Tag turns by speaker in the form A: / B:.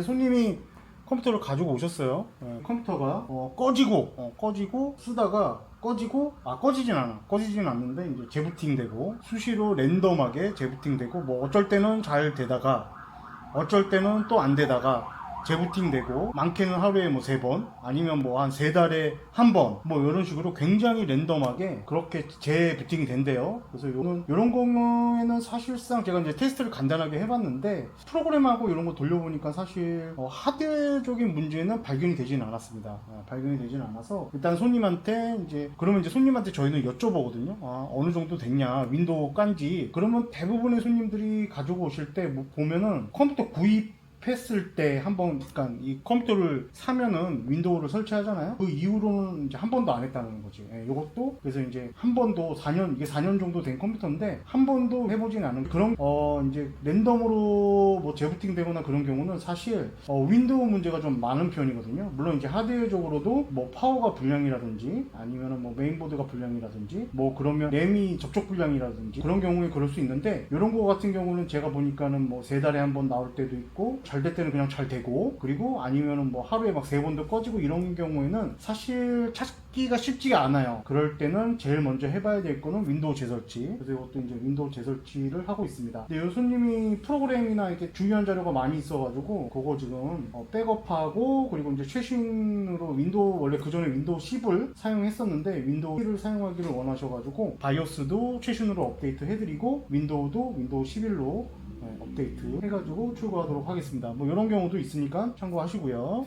A: 이제 손님이 컴퓨터를 가지고 오셨어요. 예, 컴퓨터가 어, 꺼지고 어, 꺼지고 쓰다가 꺼지고 아 꺼지진 않아 꺼지진 않는데 이제 재부팅되고 수시로 랜덤하게 재부팅되고 뭐 어쩔 때는 잘 되다가 어쩔 때는 또 안 되다가 재부팅 되고 많게는 하루에 뭐 세 번 아니면 뭐 한 세 달에 한 번 뭐 이런 식으로 굉장히 랜덤하게 그렇게 재부팅이 된대요. 그래서 요런 요런 경우에는 사실상 제가 이제 테스트를 간단하게 해봤는데 프로그램하고 이런 거 돌려보니까 사실 어, 하드적인 문제는 발견이 되지는 않았습니다. 아, 발견이 되지는 않아서 일단 손님한테 이제 그러면 이제 손님한테 저희는 여쭤보거든요. 아, 어느 정도 됐냐 윈도우 깐지 그러면 대부분의 손님들이 가지고 오실 때 뭐 보면은 컴퓨터 구입 했을 때 한번 그러니까 이 컴퓨터를 사면은 윈도우를 설치하잖아요. 그 이후로는 이제 한 번도 안 했다는 거지. 예, 이것도 그래서 이제 한 번도 4년 이게 4년 정도 된 컴퓨터인데 한 번도 해보진 않은 그런 어 이제 랜덤으로 뭐 재부팅되거나 그런 경우는 사실 어, 윈도우 문제가 좀 많은 편이거든요. 물론 이제 하드웨어적으로도 뭐 파워가 불량이라든지 아니면은 뭐 메인보드가 불량이라든지 뭐 그러면 램이 접촉 불량이라든지 그런 경우에 그럴 수 있는데 이런 거 같은 경우는 제가 보니까는 뭐 세 달에 한 번 나올 때도 있고 잘 될 때는 그냥 잘 되고 그리고 아니면은 뭐 하루에 막 세 번도 꺼지고 이런 경우에는 사실 찾기가 쉽지가 않아요. 그럴 때는 제일 먼저 해봐야 될 거는 윈도우 재설치. 그래서 이것도 이제 윈도우 재설치를 하고 있습니다. 근데 요수님이 프로그램이나 이렇게 중요한 자료가 많이 있어가지고 그거 지금 어, 백업하고 그리고 이제 최신으로 윈도우 원래 그 전에 윈도우 10을 사용했었는데 윈도우 10을 사용하기를 원하셔가지고 바이오스도 최신으로 업데이트 해드리고 윈도우도 윈도우 11로 업데이트 해가지고 출고하도록 하겠습니다. 뭐 이런 경우도 있으니까 참고하시고요.